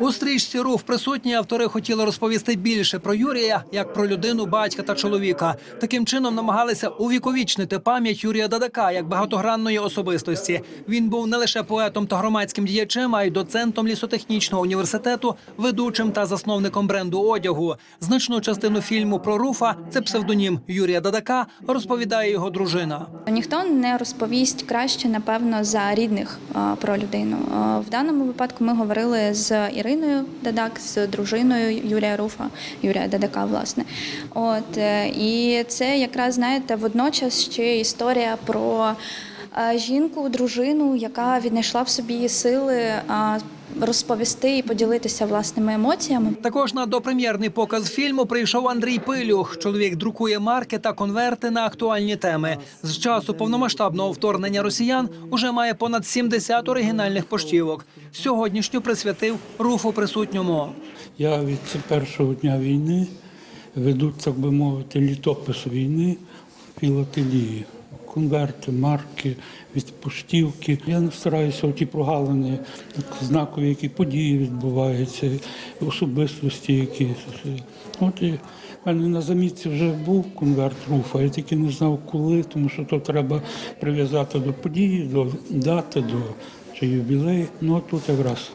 У стрічці руф присутні автори хотіли розповісти більше про Юрія як про людину, батька та чоловіка. Таким чином намагалися увіковічнити пам'ять Юрія Дадака як багатогранної особистості. Він був не лише поетом та громадським діячем, а й доцентом лісотехнічного університету, ведучим та засновником бренду одягу. Значну частину фільму про руфа це псевдонім Юрія Дадака, розповідає його дружина. Ніхто не розповість краще, напевно, за рідних про людину. В даному випадку ми говорили з Іриною Дадак, з дружиною Юрія Руфа, Юрія Дадака, власне. От е, і це якраз знаєте, водночас ще історія про жінку, дружину, яка віднайшла в собі сили розповісти і поділитися власними емоціями. Також на допрем'єрний показ фільму прийшов Андрій Пилюх. Чоловік друкує марки та конверти на актуальні теми. З часу повномасштабного вторгнення росіян уже має понад 70 оригінальних поштівок. Сьогоднішню присвятив руфу присутньому. Я від першого дня війни веду, так би мовити, літопис війни в філателії. Конверти, марки, відпустівки. Я не стараюся ті прогалини, знакові, які події відбуваються, особистості якісь. От і в мене на замітці вже був конверт руфа, я тільки не знав коли, тому що то треба прив'язати до події, до дати, до чи ювілею. Ну а тут якраз